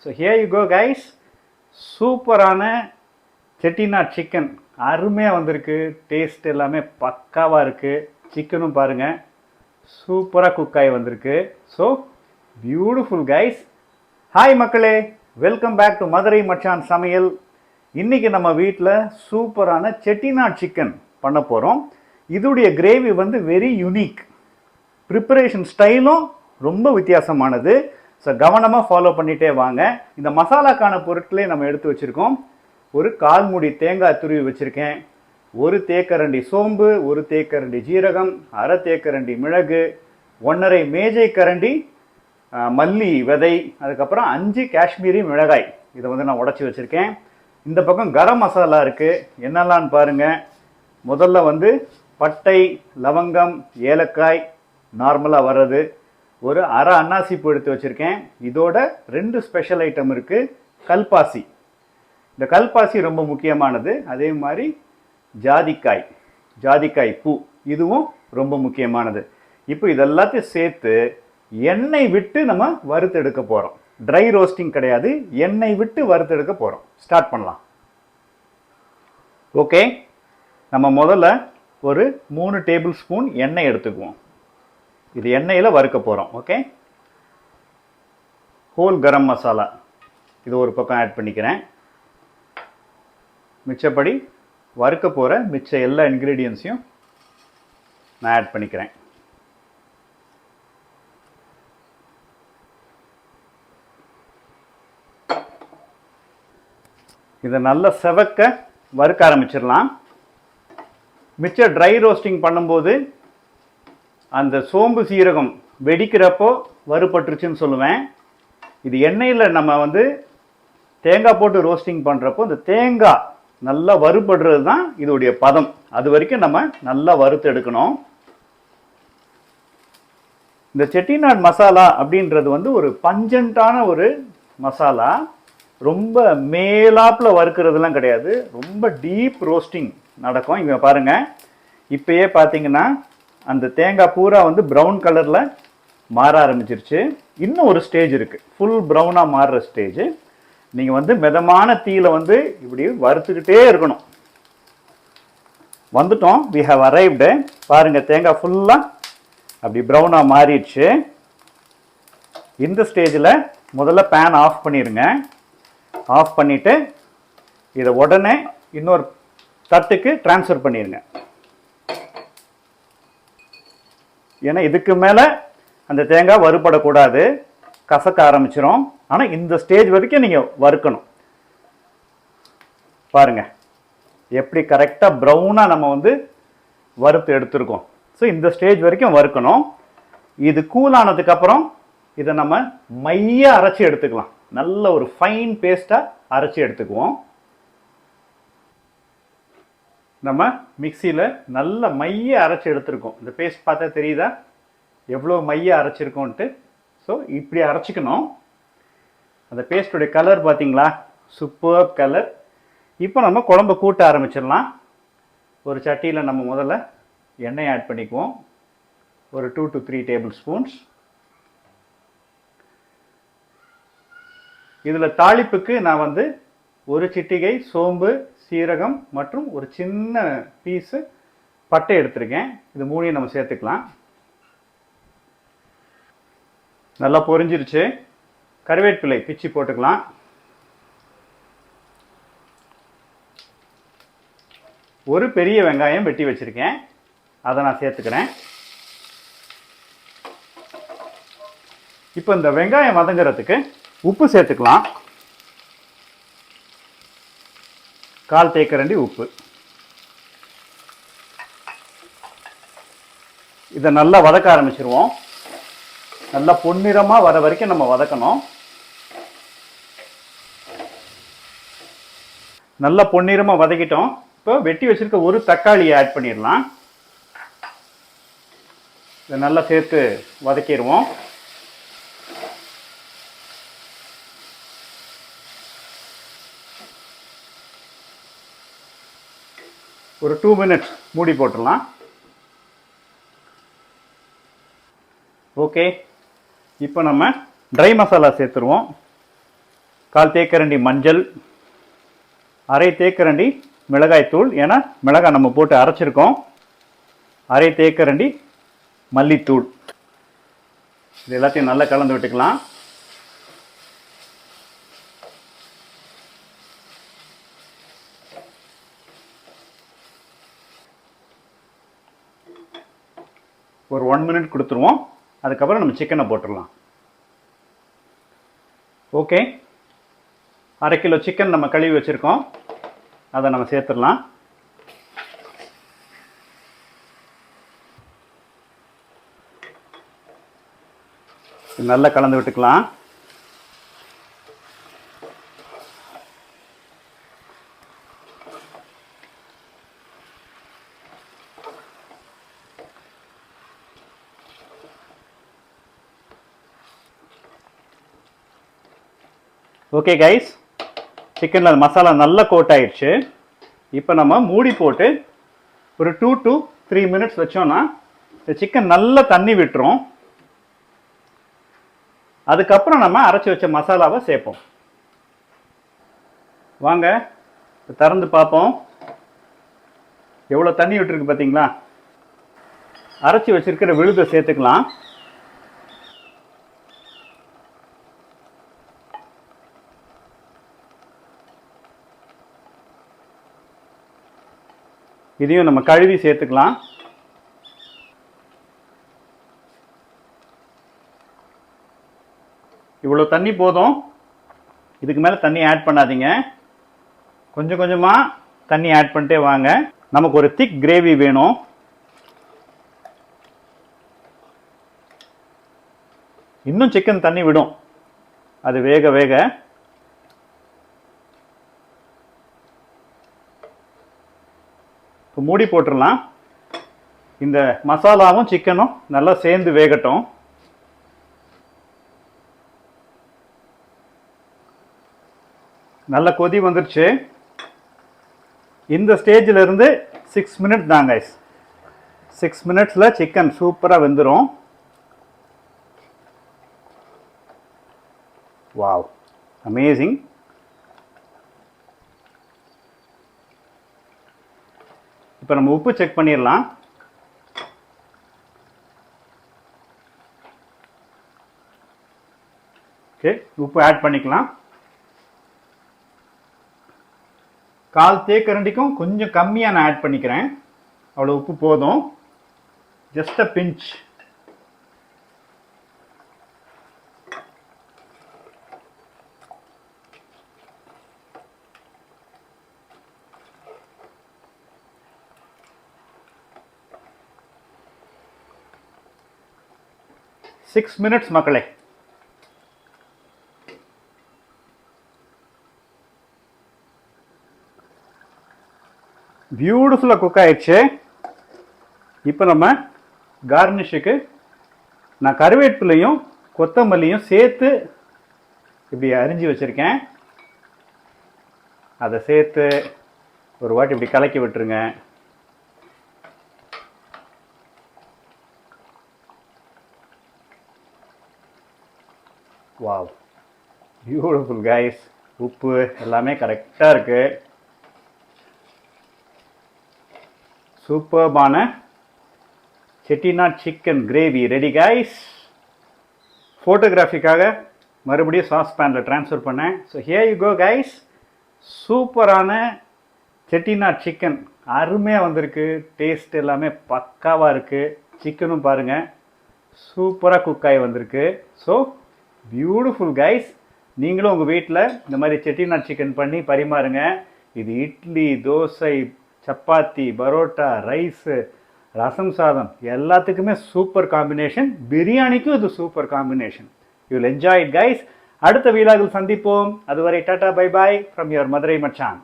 So here you go guys சூப்பரான Chettinad chicken அருமையாக வந்திருக்கு. டேஸ்ட் எல்லாமே பக்காவாக இருக்குது சிக்கனும் பாருங்கள் சூப்பராக குக் ஆகி வந்திருக்கு. ஸோ பியூட்டிஃபுல் கைஸ் ஹாய் மக்களே. வெல்கம் பேக் டு மதுரை மச்சான் சமையல். இன்றைக்கி நம்ம வீட்டில் சூப்பரான செட்டிநாட் சிக்கன் பண்ண போகிறோம் இதுடைய கிரேவி வந்து வெரி யூனிக் ப்ரிப்பரேஷன் ஸ்டைலும் ரொம்ப வித்தியாசமானது. ஸோ கவனமாக ஃபாலோ பண்ணிகிட்டே வாங்க. இந்த மசாலாக்கான பொருட்களே நம்ம எடுத்து வச்சுருக்கோம். ஒரு கால் மூடி தேங்காய் துருவி வச்சுருக்கேன். ஒரு தேக்கரண்டி சோம்பு ஒரு தேக்கரண்டி ஜீரகம் அரை தேக்கரண்டி மிளகு ஒன்றரை மேஜை கரண்டி மல்லி விதை அதுக்கப்புறம் அஞ்சு காஷ்மீரி மிளகாய். இதை வந்து நான் உடச்சி வச்சுருக்கேன். இந்த பக்கம் கரம் மசாலா இருக்குது என்னெல்லாம்னு பாருங்கள் முதல்ல வந்து பட்டை லவங்கம் ஏலக்காய் நார்மலாக வர்றது. ஒரு அரை அன்னாசிப்பூ எடுத்து வச்சுருக்கேன். இதோட ரெண்டு ஸ்பெஷல் ஐட்டம் இருக்குது கல்பாசி. இந்த கல்பாசி ரொம்ப முக்கியமானது. அதே மாதிரி ஜாதிக்காய் ஜாதிக்காய் பூ இதுவும் ரொம்ப முக்கியமானது. இப்போ இதெல்லாத்தையும் சேர்த்து எண்ணெய் விட்டு நம்ம வறுத்தெடுக்க போகிறோம் ட்ரை ரோஸ்டிங் கிடையாது. எண்ணெய் விட்டு வறுத்தெடுக்க போகிறோம் ஸ்டார்ட் பண்ணலாம். ஓகே நம்ம முதல்ல ஒரு மூணு டேபிள் ஸ்பூன் எண்ணெய் எடுத்துக்குவோம். இது எண்ணெயில் வறுக்க போகிறோம் ஓகே ஹோல் கரம் மசாலா இது ஒரு பக்கம் ஆட் பண்ணிக்கிறேன். மிச்சப்படி வறுக்க போகிற மிச்ச எல்லா இன்க்ரீடியன்ஸையும் நான் ஆட் பண்ணிக்கிறேன். இதை நல்லா செவக்க வறுக்க ஆரம்பிச்சிடலாம். மிச்ச ட்ரை ரோஸ்டிங் பண்ணும்போது அந்த சோம்பு சீரகம் வெடிக்கிறப்போ வறுபட்டுருச்சுன்னு சொல்லுவேன். இது எண்ணெயில் நம்ம வந்து தேங்காய் போட்டு ரோஸ்டிங் பண்ணுறப்போ இந்த தேங்காய் நல்லா வறுபடுறது தான் இதோடைய பதம். அது வரைக்கும் நம்ம நல்லா வறுத்து எடுக்கணும். இந்த செட்டிநாடு மசாலா அப்படின்றது வந்து ஒரு பஞ்சண்டான ஒரு மசாலா. ரொம்ப மேலாப்பில் வறுக்கிறதுலாம் கிடையாது. ரொம்ப டீப் ரோஸ்டிங் நடக்கும். இவங்க பாருங்கள் இப்பயே பார்த்தீங்கன்னா அந்த தேங்காய் பூரா வந்து ப்ரௌன் கலரில் மாற ஆரம்பிச்சிருச்சு. இன்னும் ஒரு ஸ்டேஜ் இருக்குது ஃபுல் ப்ரௌனாக மாறுற ஸ்டேஜ் நீங்கள் வந்து மிதமான தீயில் வந்து இப்படி வறுத்துக்கிட்டே இருக்கணும். வந்துட்டோம். வி ஹவ் அரைவ்டு பாருங்கள் தேங்காய் ஃபுல்லாக அப்படி ப்ரௌனாக மாறிடுச்சு. இந்த ஸ்டேஜில் முதல்ல பேன் ஆஃப் பண்ணிடுங்க. ஆஃப் பண்ணிவிட்டு இதை உடனே இன்னொரு தட்டுக்கு ட்ரான்ஸ்ஃபர் பண்ணிடுங்க. ஏன்னா இதுக்கு மேலே அந்த தேங்காய் வறுபடக்கூடாது. கசக்க ஆரம்பிச்சிடும் ஆனால் இந்த ஸ்டேஜ் வரைக்கும் நீங்கள் வறுக்கணும். பாருங்க. எப்படி கரெக்டாக ப்ரௌனாக நம்ம வந்து வறுத்து எடுத்திருக்கோம். ஸோ இந்த ஸ்டேஜ் வரைக்கும் வறுக்கணும். இது கூல் ஆனதுக்கப்புறம் இதை நம்ம மைய அரைச்சி எடுத்துக்கலாம். நல்ல ஒரு ஃபைன் பேஸ்ட்டாக அரைச்சி எடுத்துக்குவோம். நம்ம மிக்சியில் நல்ல மைய அரைச்சி எடுத்திருக்கோம். இந்த பேஸ்ட் பார்த்தா தெரியுதா? எவ்வளோ மைய அரைச்சிருக்கோன்ட்டு. ஸோ இப்படி அரைச்சிக்கணும். அந்த பேஸ்ட்டுடைய கலர் பார்த்தீங்களா? சூப்பர் கலர் இப்போ நம்ம குழம்பு கூட்ட ஆரம்பிச்சிடலாம். ஒரு சட்டியில் நம்ம முதல்ல எண்ணெய் ஆட் பண்ணிக்குவோம். ஒரு two to three table spoons இதில் தாளிப்புக்கு நான் வந்து ஒரு சிட்டிகை சோம்பு சீரகம் மற்றும் ஒரு சின்ன பீஸு பட்டை எடுத்திருக்கேன். இது மூணையும் நம்ம சேர்த்துக்கலாம். நல்லா பொரிஞ்சிருச்சு. கருவேப்பிலை பிச்சு போட்டுக்கலாம். ஒரு பெரிய வெங்காயம் வெட்டி வச்சிருக்கேன். அதை நான் சேர்த்துக்கிறேன். இப்போ இந்த வெங்காயம் வதங்குறதுக்கு உப்பு சேர்த்துக்கலாம். கால் தேக்கரண்டி உப்பு. இதை நல்லா வதக்க ஆரம்பிச்சிருவோம். நல்லா பொன்னிறமாக வர வரைக்கும் நம்ம வதக்கணும். நல்லா பொன்னிறமாக வதக்கிட்டோம். இப்போ வெட்டி வச்சிருக்க ஒரு தக்காளியை ஆட் பண்ணிடலாம். இதை நல்லா சேர்த்து வதக்கிடுவோம். ஒரு டூ மினிட்ஸ் மூடி போட்டுடலாம். ஓகே இப்போ நம்ம ட்ரை மசாலா சேர்த்துருவோம். கால் தேக்கரண்டி மஞ்சள் அரை தேக்கரண்டி மிளகாய்த்தூள் ஏன்னா மிளகாய் நம்ம போட்டு அரைச்சிருக்கோம். அரை தேக்கரண்டி மல்லித்தூள். இது எல்லாத்தையும் நல்லா கலந்து விட்டுக்கலாம் ஒரு ஒன் மினிட் கொடுத்துருவோம். அதுக்கப்புறம் நம்ம சிக்கனை போட்டுடலாம். ஓகே அரை கிலோ சிக்கன் நம்ம கழுவி வச்சுருக்கோம். அதை நம்ம சேர்த்துடலாம். நல்லா கலந்து விட்டுக்கலாம். ஓகே கைஸ் சிக்கனில் மசாலா நல்லா கோட் ஆயிடுச்சு. இப்போ நம்ம மூடி போட்டு ஒரு டூ டு த்ரீ மினிட்ஸ் வச்சோன்னா இந்த சிக்கன் நல்லா தண்ணி விட்டுரும். அதுக்கப்புறம் நம்ம அரைச்சி வச்ச மசாலாவை சேர்ப்போம். வாங்க திறந்து பார்ப்போம். எவ்வளோ தண்ணி விட்டுருக்கு பார்த்தீங்களா அரைச்சி வச்சிருக்கிற விழுதை சேர்த்துக்கலாம். இதையும் நம்ம கழுவி சேர்த்துக்கலாம். இவ்வளோ தண்ணி போதும். இதுக்கு மேலே தண்ணி ஆட் பண்ணாதீங்க. கொஞ்சம் கொஞ்சமாக தண்ணி ஆட் பண்ணிட்டே வாங்க. நமக்கு ஒரு திக் கிரேவி வேணும். இன்னும் சிக்கன் தண்ணி விடும். அது வேக வேக மூடி போட்டுடலாம். இந்த மசாலாவும் சிக்கனும் நல்லா சேர்ந்து வேகட்டும். நல்ல கொதி வந்துருச்சு. இந்த ஸ்டேஜில் இருந்து சிக்ஸ் மினிட் தாங்க சிக்ஸ் மினிட்ஸில் சிக்கன் சூப்பராக வெந்துடும் வாவ் அமேசிங் இப்போ நம்ம உப்பு செக் பண்ணிடலாம் ஓகே உப்பு ஆட் பண்ணிக்கலாம். கால் தேக்கரண்டிக்கும் கொஞ்சம் கம்மியாக நான் ஆட் பண்ணிக்கிறேன். அவ்வளோ உப்பு போதும். Just a pinch six minutes மக்களே. பியூட்டிஃபுல்லாக குக் ஆயிடுச்சு. இப்போ நம்ம கார்னிஷுக்கு நான் கருவேப்பிலையும் கொத்தமல்லியும் சேர்த்து இப்படி அரிஞ்சு வச்சுருக்கேன். அதை சேர்த்து ஒரு வாட்டி இப்படி கலக்கி விட்டுருங்க. வாவ் பியூட்டிஃபுல் கைஸ் உப்பு எல்லாமே கரெக்டாக இருக்குது சூப்பர்பான Chettinad chicken gravy ready guys ஃபோட்டோகிராஃபிக்காக மறுபடியும் சாஸ் பேனில் ட்ரான்ஸ்ஃபர் பண்ணேன். So here you go guys சூப்பரான செட்டிநாட் சிக்கன் அருமையாக வந்திருக்கு. டேஸ்ட் எல்லாமே பக்காவாக இருக்குது சிக்கனும் பாருங்கள் சூப்பராக குக் ஆகி வந்திருக்கு. ஸோ பியூட்டிஃபுல் கைஸ் நீங்களும் உங்கள் வீட்டில் இந்த மாதிரி செட்டிநாட் சிக்கன் பண்ணி பரிமாறுங்க. இது இட்லி தோசை சப்பாத்தி பரோட்டா ரைஸு ரசம் சாதம் எல்லாத்துக்குமே சூப்பர் காம்பினேஷன் பிரியாணிக்கும் இது super combination you will enjoy it guys அடுத்த வீலாகில் சந்திப்போம். அதுவரை Tata bye bye from your Madurai மச்சான்.